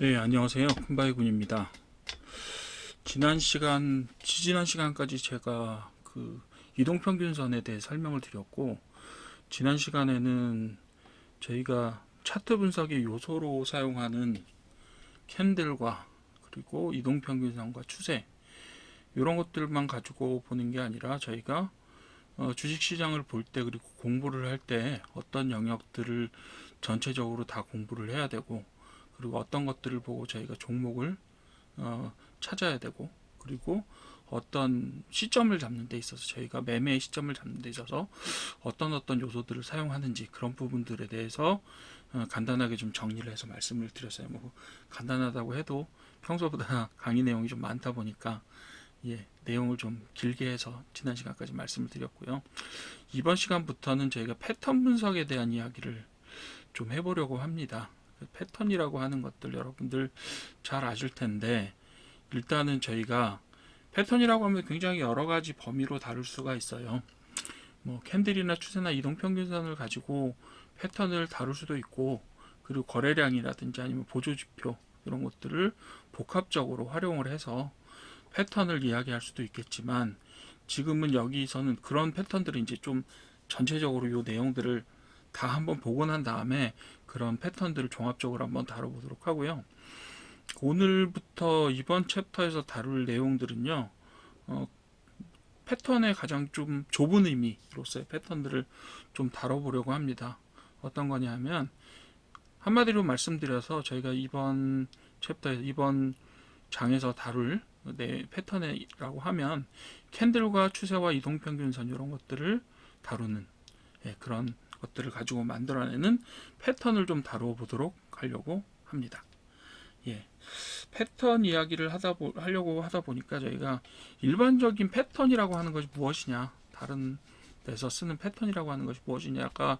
네, 안녕하세요. 큰바이군입니다. 지난 시간, 지지난 시간까지 제가 그 이동평균선에 대해 설명을 드렸고, 지난 시간에는 저희가 차트 분석의 요소로 사용하는 캔들과 그리고 이동평균선과 추세, 이런 것들만 가지고 보는 게 아니라 저희가 어, 주식시장을 볼 때 그리고 공부를 할 때 어떤 영역들을 전체적으로 다 공부를 해야 되고 그리고 어떤 것들을 보고 저희가 종목을 어, 찾아야 되고 그리고 어떤 시점을 잡는 데 있어서 저희가 매매의 시점을 잡는 데 있어서 어떤 어떤 요소들을 사용하는지 그런 부분들에 대해서 어, 간단하게 좀 정리를 해서 말씀을 드렸어요. 뭐 간단하다고 해도 평소보다 강의 내용이 좀 많다 보니까 예, 내용을 좀 길게 해서 지난 시간까지 말씀을 드렸고요. 이번 시간부터는 저희가 패턴 분석에 대한 이야기를 좀 해보려고 합니다. 패턴이라고 하는 것들 여러분들 잘 아실 텐데 일단은 저희가 패턴이라고 하면 굉장히 여러 가지 범위로 다룰 수가 있어요. 뭐 캔들이나 추세나 이동평균선을 가지고 패턴을 다룰 수도 있고 그리고 거래량이라든지 아니면 보조지표 이런 것들을 복합적으로 활용을 해서 패턴을 이야기할 수도 있겠지만 지금은 여기서는 그런 패턴들을 이제 좀 전체적으로 요 내용들을 다 한번 보고 난 다음에 그런 패턴들을 종합적으로 한번 다뤄보도록 하고요. 오늘부터 이번 챕터에서 다룰 내용들은요, 어, 패턴의 가장 좀 좁은 의미로서의 패턴들을 좀 다뤄보려고 합니다. 어떤 거냐 하면, 한마디로 말씀드려서 저희가 이번 챕터에서, 이번 장에서 다룰 네, 패턴이라고 하면, 캔들과 추세와 이동평균선 이런 것들을 다루는 예, 그런 것들을 가지고 만들어내는 패턴을 좀 다뤄보도록 하려고 합니다. 예. 패턴 이야기를 하다 보, 하려고 하다 보니까 저희가 일반적인 패턴이라고 하는 것이 무엇이냐, 다른 데서 쓰는 패턴이라고 하는 것이 무엇이냐가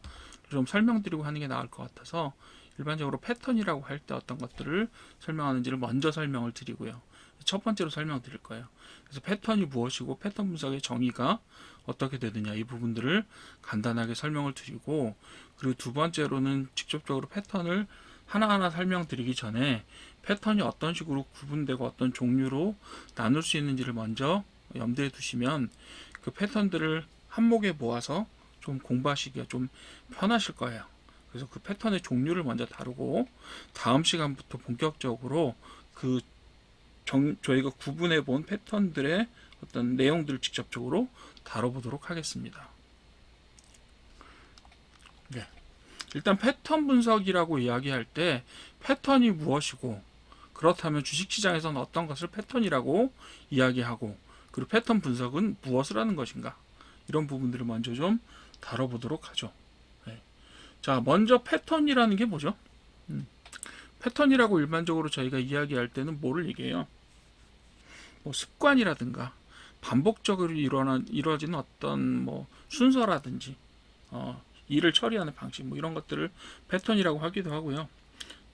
좀 설명드리고 하는 게 나을 것 같아서 일반적으로 패턴이라고 할 때 어떤 것들을 설명하는지를 먼저 설명을 드리고요. 첫 번째로 설명드릴 거예요. 그래서 패턴이 무엇이고 패턴 분석의 정의가 어떻게 되느냐 이 부분들을 간단하게 설명을 드리고 그리고 두 번째로는 직접적으로 패턴을 하나하나 설명드리기 전에 패턴이 어떤 식으로 구분되고 어떤 종류로 나눌 수 있는지를 먼저 염두에 두시면 그 패턴들을 한목에 모아서 좀 공부하시기가 좀 편하실 거예요. 그래서 그 패턴의 종류를 먼저 다루고 다음 시간부터 본격적으로 그 정, 저희가 구분해 본 패턴들의 어떤 내용들을 직접적으로 다뤄보도록 하겠습니다. 네. 일단 패턴 분석이라고 이야기할 때 패턴이 무엇이고 그렇다면 주식시장에서는 어떤 것을 패턴이라고 이야기하고 그리고 패턴 분석은 무엇을 하는 것인가 이런 부분들을 먼저 좀 다뤄보도록 하죠. 네. 자, 먼저 패턴이라는 게 뭐죠? 음. 패턴이라고 일반적으로 저희가 이야기할 때는 뭐를 얘기해요? 뭐 습관이라든가 반복적으로 일어나, 이루어지는 어떤 뭐 순서라든지 어, 일을 처리하는 방식 뭐 이런 것들을 패턴이라고 하기도 하고요.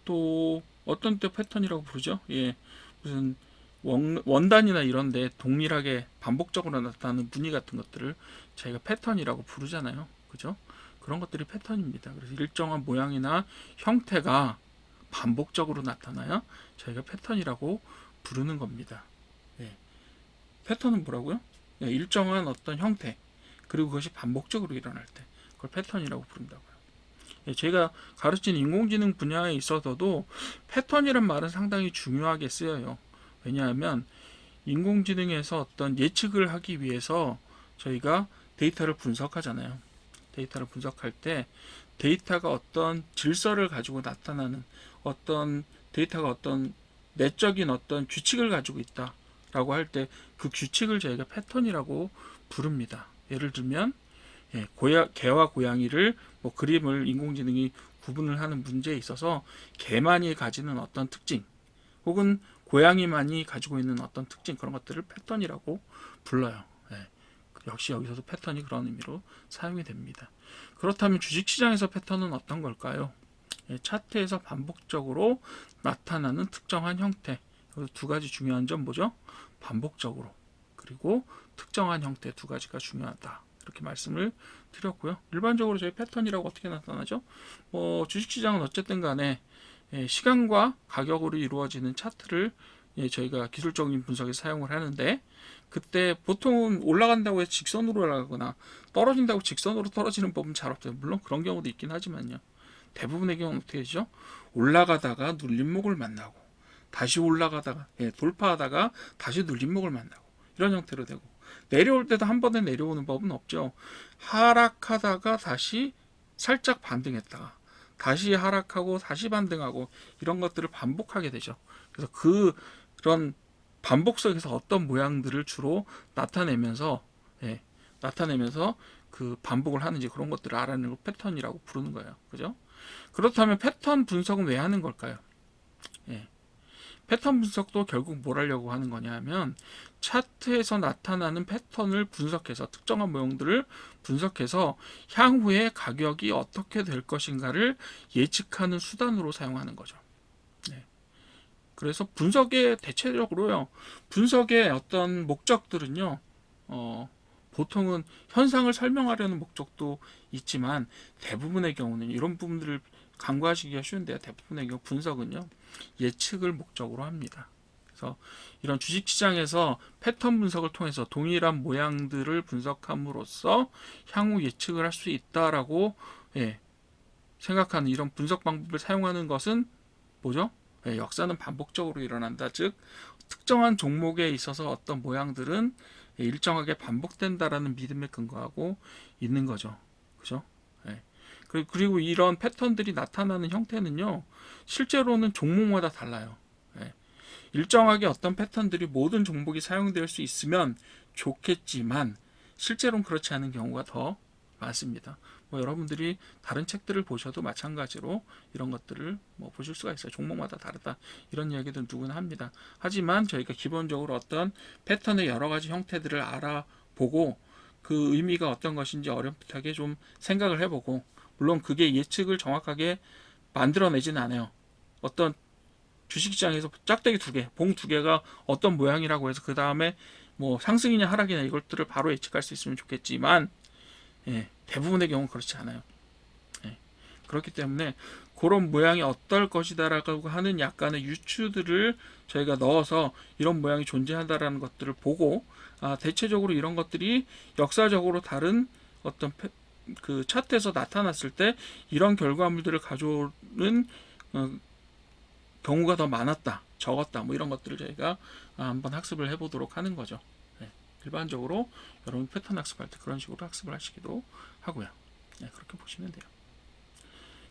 또 어떤 때 패턴이라고 부르죠? 예, 무슨 원, 원단이나 이런데 동일하게 반복적으로 나타나는 무늬 같은 것들을 저희가 패턴이라고 부르잖아요. 그죠? 그런 것들이 패턴입니다. 그래서 일정한 모양이나 형태가 반복적으로 나타나야 저희가 패턴이라고 부르는 겁니다. 예. 패턴은 뭐라고요? 예, 일정한 어떤 형태 그리고 그것이 반복적으로 일어날 때 그걸 패턴이라고 부른다고요. 예, 제가 가르친 인공지능 분야에 있어서도 패턴이란 말은 상당히 중요하게 쓰여요. 왜냐하면 인공지능에서 어떤 예측을 하기 위해서 저희가 데이터를 분석하잖아요. 데이터를 분석할 때 데이터가 어떤 질서를 가지고 나타나는 어떤 데이터가 어떤 내적인 어떤 규칙을 가지고 있다 라고 할 때 그 규칙을 저희가 패턴이라고 부릅니다. 예를 들면 예, 고야, 개와 고양이를 뭐 그림을 인공지능이 구분을 하는 문제에 있어서 개만이 가지는 어떤 특징 혹은 고양이만이 가지고 있는 어떤 특징 그런 것들을 패턴이라고 불러요. 예, 역시 여기서도 패턴이 그런 의미로 사용이 됩니다. 그렇다면 주식시장에서 패턴은 어떤 걸까요? 예, 차트에서 반복적으로 나타나는 특정한 형태. 두 가지 중요한 점 뭐죠? 반복적으로 그리고 특정한 형태 두 가지가 중요하다. 이렇게 말씀을 드렸고요. 일반적으로 저희 패턴이라고 어떻게 나타나죠? 뭐 주식시장은 어쨌든 간에 예, 시간과 가격으로 이루어지는 차트를 예, 저희가 기술적인 분석에 사용을 하는데 그때 보통은 올라간다고 해서 직선으로 올라가거나 떨어진다고 직선으로 떨어지는 법은 잘 없어요. 물론 그런 경우도 있긴 하지만요. 대부분의 경우는 어떻게 되죠? 올라가다가 눌림목을 만나고 다시 올라가다가 예, 돌파하다가 다시 눌림목을 만나고 이런 형태로 되고 내려올 때도 한 번에 내려오는 법은 없죠. 하락하다가 다시 살짝 반등했다가 다시 하락하고 다시 반등하고 이런 것들을 반복하게 되죠. 그래서 그 그런 반복 속에서 어떤 모양들을 주로 나타내면서 예, 나타내면서 그 반복을 하는지 그런 것들을 알아내는 걸 패턴이라고 부르는 거예요. 그죠? 그렇다면 패턴 분석은 왜 하는 걸까요? 예. 패턴 분석도 결국 뭘 하려고 하는 거냐 하면 차트에서 나타나는 패턴을 분석해서 특정한 모형들을 분석해서 향후에 가격이 어떻게 될 것인가를 예측하는 수단으로 사용하는 거죠. 네. 그래서 분석의 대체적으로요. 분석의 어떤 목적들은요. 어, 보통은 현상을 설명하려는 목적도 있지만 대부분의 경우는 이런 부분들을 간과하시기가 쉬운데요. 대부분의 경우 분석은요. 예측을 목적으로 합니다. 그래서 이런 주식 시장에서 패턴 분석을 통해서 동일한 모양들을 분석함으로써 향후 예측을 할 수 있다라고 예, 생각하는 이런 분석 방법을 사용하는 것은 뭐죠? 예, 역사는 반복적으로 일어난다. 즉 특정한 종목에 있어서 어떤 모양들은 예, 일정하게 반복된다라는 믿음에 근거하고 있는 거죠. 그죠? 예. 그리고- 그리고 이런 패턴들이 나타나는 형태는요. 실제로는 종목마다 달라요. 예. 일정하게 어떤 패턴들이 모든 종목이 사용될 수 있으면 좋겠지만 실제로는 그렇지 않은 경우가 더 많습니다. 뭐 여러분들이 다른 책들을 보셔도 마찬가지로 이런 것들을 뭐 보실 수가 있어요. 종목마다 다르다 이런 이야기도 누구나 합니다. 하지만 저희가 기본적으로 어떤 패턴의 여러 가지 형태들을 알아보고 그 의미가 어떤 것인지 어렴풋하게 좀 생각을 해보고 물론 그게 예측을 정확하게 만들어내지는 않아요. 어떤 주식시장에서 짝대기 두 개, 봉 두 개가 어떤 모양이라고 해서 그 다음에 뭐 상승이냐 하락이냐 이것들을 바로 예측할 수 있으면 좋겠지만 예, 대부분의 경우는 그렇지 않아요. 예, 그렇기 때문에 그런 모양이 어떨 것이다라고 하는 약간의 유추들을 저희가 넣어서 이런 모양이 존재한다라는 것들을 보고 아, 대체적으로 이런 것들이 역사적으로 다른 어떤 패- 그 차트에서 나타났을 때 이런 결과물들을 가져오는 어, 경우가 더 많았다, 적었다, 뭐 이런 것들을 저희가 아, 한번 학습을 해보도록 하는 거죠. 네, 일반적으로 여러분 패턴 학습할 때 그런 식으로 학습을 하시기도 하고요. 네, 그렇게 보시면 돼요.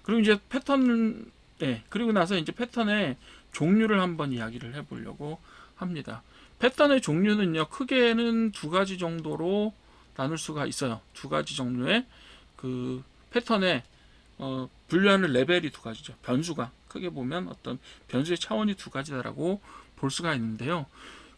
그리고 이제 패턴, 네, 그리고 나서 이제 패턴의 종류를 한번 이야기를 해보려고 합니다. 패턴의 종류는요, 크게는 두 가지 정도로 나눌 수가 있어요. 두 가지 종류의 그 패턴의 어, 분류하는 레벨이 두 가지죠. 변수가 크게 보면 어떤 변수의 차원이 두 가지다라고 볼 수가 있는데요.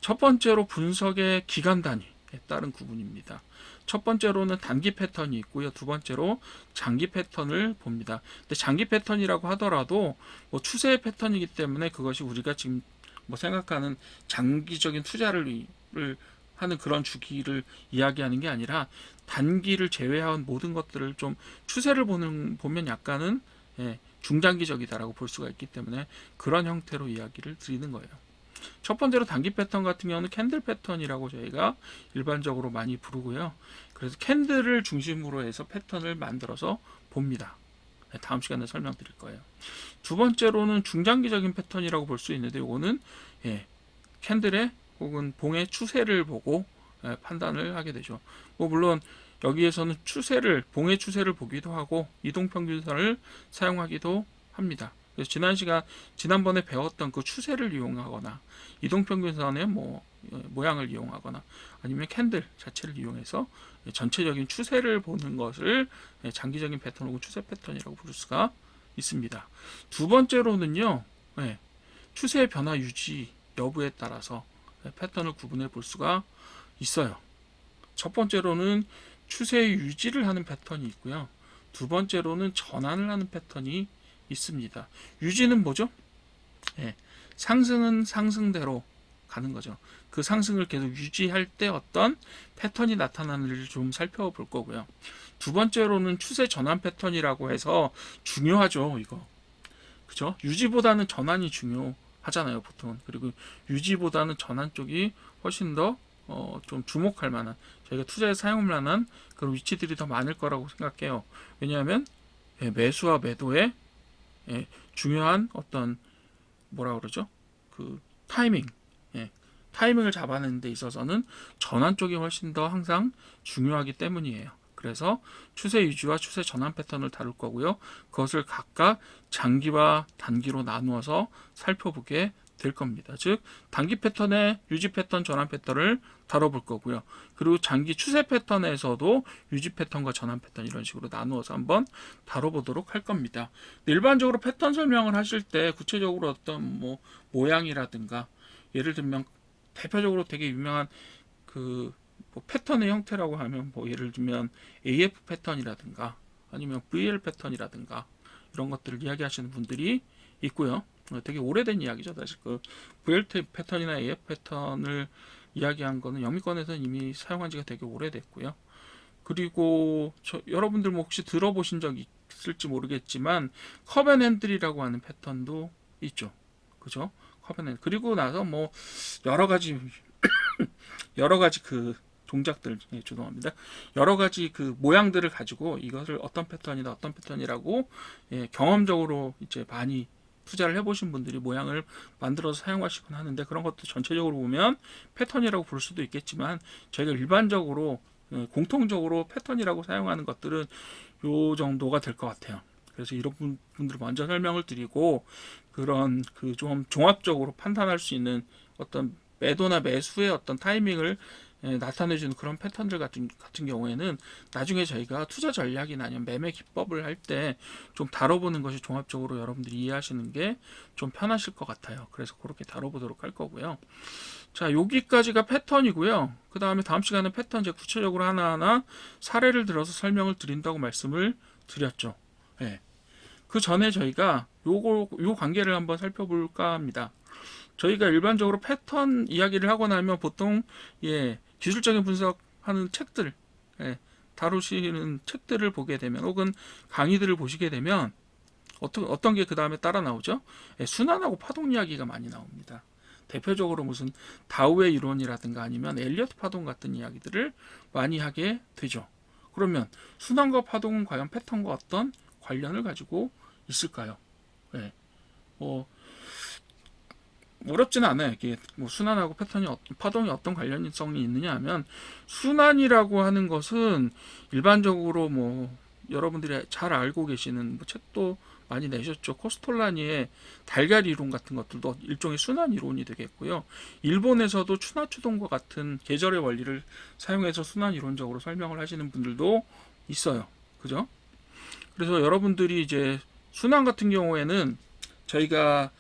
첫 번째로 분석의 기간 단위에 따른 구분입니다. 첫 번째로는 단기 패턴이 있고요. 두 번째로 장기 패턴을 봅니다. 근데 장기 패턴이라고 하더라도 뭐 추세 패턴이기 때문에 그것이 우리가 지금 뭐 생각하는 장기적인 투자를 하는 그런 주기를 이야기하는 게 아니라 단기를 제외한 모든 것들을 좀 추세를 보는 보면 약간은 예, 중장기적이다라고 볼 수가 있기 때문에 그런 형태로 이야기를 드리는 거예요. 첫 번째로 단기 패턴 같은 경우는 캔들 패턴이라고 저희가 일반적으로 많이 부르고요. 그래서 캔들을 중심으로 해서 패턴을 만들어서 봅니다. 네, 다음 시간에 설명드릴 거예요. 두 번째로는 중장기적인 패턴이라고 볼 수 있는데 이거는 예, 캔들의 혹은 봉의 추세를 보고 예, 판단을 하게 되죠. 뭐 물론 여기에서는 추세를 봉의 추세를 보기도 하고 이동평균선을 사용하기도 합니다. 그래서 지난 시간 지난번에 배웠던 그 추세를 이용하거나 이동평균선의 뭐 어, 모양을 이용하거나 아니면 캔들 자체를 이용해서 전체적인 추세를 보는 것을 예, 장기적인 패턴 혹은 추세 패턴이라고 부를 수가 있습니다. 두 번째로는요, 예, 추세의 변화 유지 여부에 따라서 예, 패턴을 구분해 볼 수가 있어요. 첫 번째로는 추세 유지를 하는 패턴이 있고요. 두 번째로는 전환을 하는 패턴이 있습니다. 유지는 뭐죠? 예, 상승은 상승대로 가는 거죠. 그 상승을 계속 유지할 때 어떤 패턴이 나타나는지를 좀 살펴볼 거고요. 두 번째로는 추세 전환 패턴이라고 해서 중요하죠, 이거. 그죠? 유지보다는 전환이 중요 하잖아요, 보통. 그리고 유지보다는 전환 쪽이 훨씬 더 어, 좀 주목할 만한 저희가 투자에 사용할 만한 그런 위치들이 더 많을 거라고 생각해요. 왜냐하면 예, 매수와 매도의 예, 중요한 어떤 뭐라 그러죠? 그 타이밍, 예, 타이밍을 잡아내는 데 있어서는 전환 쪽이 훨씬 더 항상 중요하기 때문이에요. 그래서 추세 유지와 추세 전환 패턴을 다룰 거고요. 그것을 각각 장기와 단기로 나누어서 살펴보게 될 겁니다. 즉 단기 패턴의 유지 패턴, 전환 패턴을 다뤄볼 거고요. 그리고 장기 추세 패턴에서도 유지 패턴과 전환 패턴 이런 식으로 나누어서 한번 다뤄보도록 할 겁니다. 일반적으로 패턴 설명을 하실 때 구체적으로 어떤 뭐 모양이라든가 예를 들면 대표적으로 되게 유명한 그 뭐 패턴의 형태라고 하면 뭐 예를 들면 AF 패턴이라든가 아니면 VL 패턴이라든가 이런 것들을 이야기하시는 분들이 있고요. 어, 되게 오래된 이야기죠. 사실 그 VL 패턴이나 AF 패턴을 이야기한 거는 영미권에서는 이미 사용한 지가 되게 오래됐고요. 그리고 저, 여러분들 뭐 혹시 들어보신 적 있을지 모르겠지만 커벤핸들이라고 하는 패턴도 있죠. 그죠? 커벤핸. 그리고 나서 뭐 여러 가지 여러 가지 그 동작들 예, 죄송합니다. 여러 가지 그 모양들을 가지고 이것을 어떤 패턴이다 어떤 패턴이라고 예, 경험적으로 이제 많이 투자를 해보신 분들이 모양을 만들어서 사용하시곤 하는데 그런 것도 전체적으로 보면 패턴이라고 부를 수도 있겠지만 저희가 일반적으로 예, 공통적으로 패턴이라고 사용하는 것들은 요 정도가 될 것 같아요. 그래서 이런 분- 분들 먼저 설명을 드리고 그런 그 좀 종합적으로 판단할 수 있는 어떤 매도나 매수의 어떤 타이밍을 예, 나타내주는 그런 패턴들 같은 같은 경우에는 나중에 저희가 투자 전략이나 아니면 매매 기법을 할 때 좀 다뤄보는 것이 종합적으로 여러분들이 이해하시는 게 좀 편하실 것 같아요. 그래서 그렇게 다뤄보도록 할 거고요. 자, 여기까지가 패턴이고요. 그 다음에 다음 시간에 패턴 제 구체적으로 하나하나 사례를 들어서 설명을 드린다고 말씀을 드렸죠. 예. 그 전에 저희가 요거 요 관계를 한번 살펴볼까 합니다. 저희가 일반적으로 패턴 이야기를 하고 나면 보통 예 기술적인 분석하는 책들 예, 다루시는 책들을 보게 되면 혹은 강의들을 보시게 되면 어떤 어떤 게 그 다음에 따라 나오죠? 예, 순환하고 파동 이야기가 많이 나옵니다. 대표적으로 무슨 다우의 이론이라든가 아니면 엘리어트 파동 같은 이야기들을 많이 하게 되죠. 그러면 순환과 파동은 과연 패턴과 어떤 관련을 가지고 있을까요? 예. 뭐 어렵지는 않아요. 이게 뭐 순환하고 패턴이 어- 파동이 어떤 관련성이 있느냐 하면 순환이라고 하는 것은 일반적으로 뭐 여러분들이 잘 알고 계시는 뭐 책도 많이 내셨죠. 코스톨라니의 달걀 이론 같은 것들도 일종의 순환 이론이 되겠고요. 일본에서도 추나추동과 같은 계절의 원리를 사용해서 순환 이론적으로 설명을 하시는 분들도 있어요. 그죠? 그래서 여러분들이 이제 순환 같은 경우에는 저희가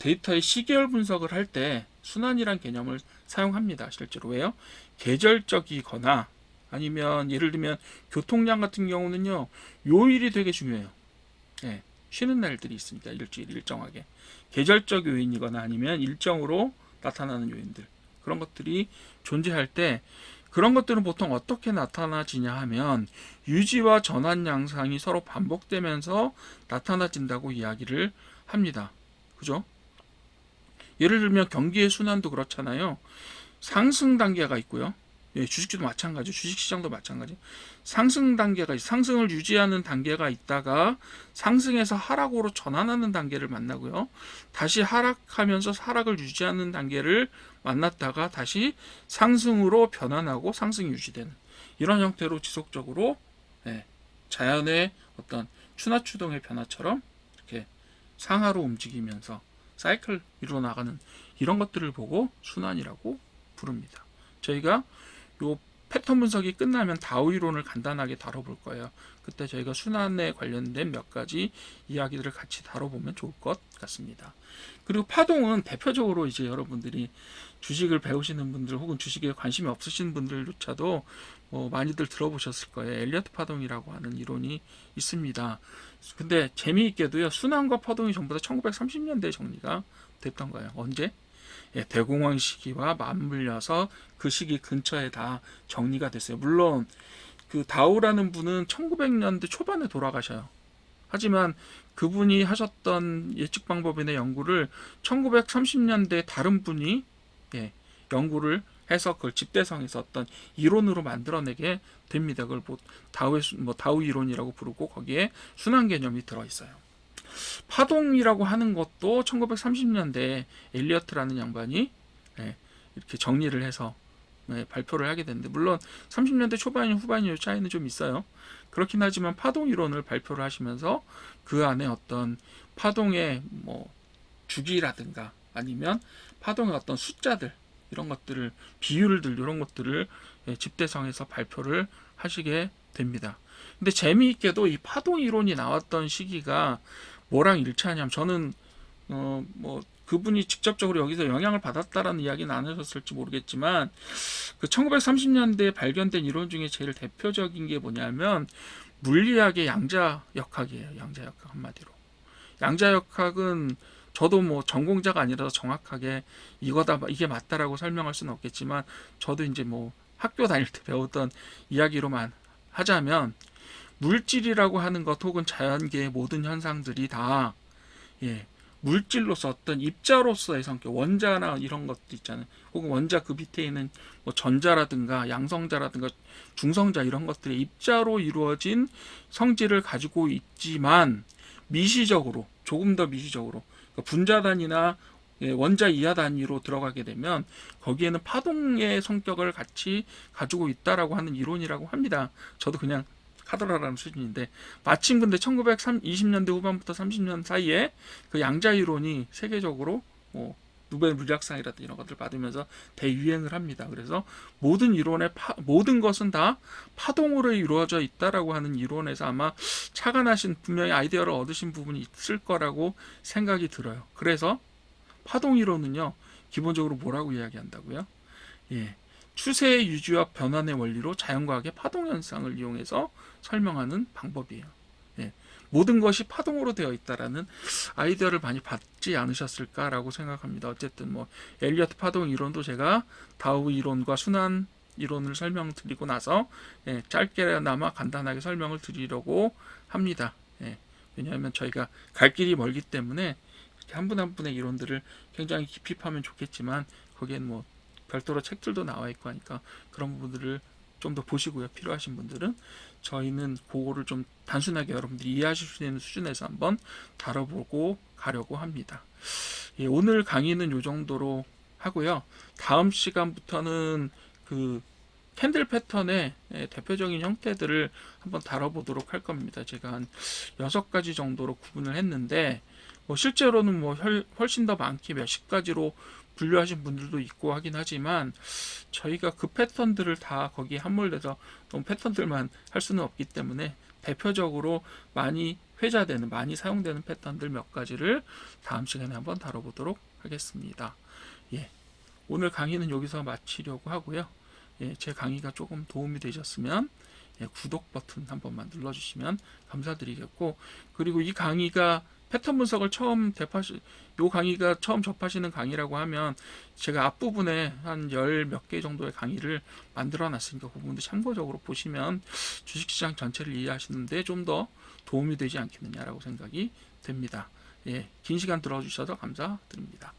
데이터의 시계열 분석을 할 때 순환이란 개념을 사용합니다. 실제로 왜요? 계절적이거나 아니면 예를 들면 교통량 같은 경우는요 요일이 되게 중요해요. 예, 쉬는 날들이 있습니다. 일주일 일정하게 계절적 요인이거나 아니면 일정으로 나타나는 요인들 그런 것들이 존재할 때 그런 것들은 보통 어떻게 나타나지냐 하면 유지와 전환 양상이 서로 반복되면서 나타나진다고 이야기를 합니다. 그죠? 예를 들면 경기의 순환도 그렇잖아요. 상승 단계가 있고요. 예, 주식주도 마찬가지, 주식시장도 마찬가지. 상승 단계가 있- 상승을 유지하는 단계가 있다가 상승에서 하락으로 전환하는 단계를 만나고요. 다시 하락하면서 하락을 유지하는 단계를 만났다가 다시 상승으로 변환하고 상승이 유지되는 이런 형태로 지속적으로 예, 자연의 어떤 추나추동의 변화처럼 이렇게 상하로 움직이면서 사이클 이루어 나가는 이런 것들을 보고 순환이라고 부릅니다. 저희가 요 패턴 분석이 끝나면 다우 이론을 간단하게 다뤄볼 거예요. 그때 저희가 순환에 관련된 몇 가지 이야기들을 같이 다뤄보면 좋을 것 같습니다. 그리고 파동은 대표적으로 이제 여러분들이 주식을 배우시는 분들 혹은 주식에 관심이 없으신 분들조차도 뭐 많이들 들어보셨을 거예요. 엘리어트 파동이라고 하는 이론이 있습니다. 근데 재미있게도요 순환과 파동이 전부 다 1930년대에 정리가 됐던 거예요. 언제? 예, 대공황 시기와 맞물려서 그 시기 근처에 다 정리가 됐어요. 물론 그 다우라는 분은 1900년대 초반에 돌아가셔요. 하지만 그분이 하셨던 예측 방법이나 연구를 1930년대 다른 분이 예, 연구를 해서 그걸 집대성에서 어떤 이론으로 만들어내게 됩니다. 그걸 뭐 다우의 수- 뭐 다우 이론이라고 부르고 거기에 순환 개념이 들어 있어요. 파동이라고 하는 것도 1930년대 엘리어트라는 양반이 예, 이렇게 정리를 해서 예, 발표를 하게 됐는데 물론 30년대 초반이 후반이 차이는 좀 있어요. 그렇긴 하지만 파동 이론을 발표를 하시면서 그 안에 어떤 파동의 뭐 주기라든가 아니면 파동의 어떤 숫자들 이런 것들을 비율들 이런 것들을 예, 집대성에서 발표를 하시게 됩니다. 근데 재미있게도 이 파동 이론이 나왔던 시기가 뭐랑 일치하냐면 저는 어 뭐 그분이 직접적으로 여기서 영향을 받았다라는 이야기는 안 하셨을지 모르겠지만 그 1930년대에 발견된 이론 중에 제일 대표적인 게 뭐냐면 물리학의 양자 역학이에요. 양자 역학 한마디로. 양자 역학은 저도 뭐 전공자가 아니라서 정확하게 이거다 이게 맞다라고 설명할 수는 없겠지만 저도 이제 뭐 학교 다닐 때 배웠던 이야기로만 하자면 물질이라고 하는 것 혹은 자연계의 모든 현상들이 다 예, 물질로서 어떤 입자로서의 성격, 원자나 이런 것도 있잖아요. 혹은 원자 그 밑에 있는 뭐 전자라든가 양성자라든가 중성자 이런 것들의 입자로 이루어진 성질을 가지고 있지만 미시적으로 조금 더 미시적으로 그러니까 분자 단위나 예, 원자 이하 단위로 들어가게 되면 거기에는 파동의 성격을 같이 가지고 있다라고 하는 이론이라고 합니다. 저도 그냥 카더라라는 수준인데 마침 근데 1920년대 후반부터 30년 사이에 그 양자 이론이 세계적으로 뭐 노벨 물리학상이라든지 이런 것들 받으면서 대유행을 합니다. 그래서 모든 이론의 파, 모든 것은 다 파동으로 이루어져 있다라고 하는 이론에서 아마 착안하신 분명히 아이디어를 얻으신 부분이 있을 거라고 생각이 들어요. 그래서 파동 이론은요 기본적으로 뭐라고 이야기한다고요? 예, 추세의 유지와 변환의 원리로 자연과학의 파동 현상을 이용해서 설명하는 방법이에요. 예, 모든 것이 파동으로 되어 있다라는 아이디어를 많이 받지 않으셨을까라고 생각합니다. 어쨌든 뭐 엘리어트 파동 이론도 제가 다우 이론과 순환 이론을 설명드리고 나서 예, 짧게나마 간단하게 설명을 드리려고 합니다. 예, 왜냐하면 저희가 갈 길이 멀기 때문에 한분한 분의 이론들을 굉장히 깊이 파면 좋겠지만 거기엔 뭐 별도로 책들도 나와 있고 하니까 그런 부분들을 좀 더 보시고요. 필요하신 분들은 저희는 그거를 좀 단순하게 여러분들이 이해하실 수 있는 수준에서 한번 다뤄보고 가려고 합니다. 예, 오늘 강의는 이 정도로 하고요. 다음 시간부터는 그 캔들 패턴의 예, 대표적인 형태들을 한번 다뤄보도록 할 겁니다. 제가 한 여섯 가지 정도로 구분을 했는데 뭐 실제로는 뭐 혈- 훨씬 더 많게 몇십 가지로 분류하신 분들도 있고 하긴 하지만 저희가 그 패턴들을 다 거기에 함몰돼서 너무 패턴들만 할 수는 없기 때문에 대표적으로 많이 회자되는 많이 사용되는 패턴들 몇 가지를 다음 시간에 한번 다뤄보도록 하겠습니다. 예, 오늘 강의는 여기서 마치려고 하고요. 예, 제 강의가 조금 도움이 되셨으면 예, 구독 버튼 한 번만 눌러주시면 감사드리겠고 그리고 이 강의가 패턴 분석을 처음 대파시 요 강의가 처음 접하시는 강의라고 하면 제가 앞부분에 한 열 몇 개 정도의 강의를 만들어 놨으니까 그 부분도 참고적으로 보시면 주식시장 전체를 이해하시는데 좀 더 도움이 되지 않겠느냐라고 생각이 됩니다. 예, 긴 시간 들어주셔서 감사드립니다.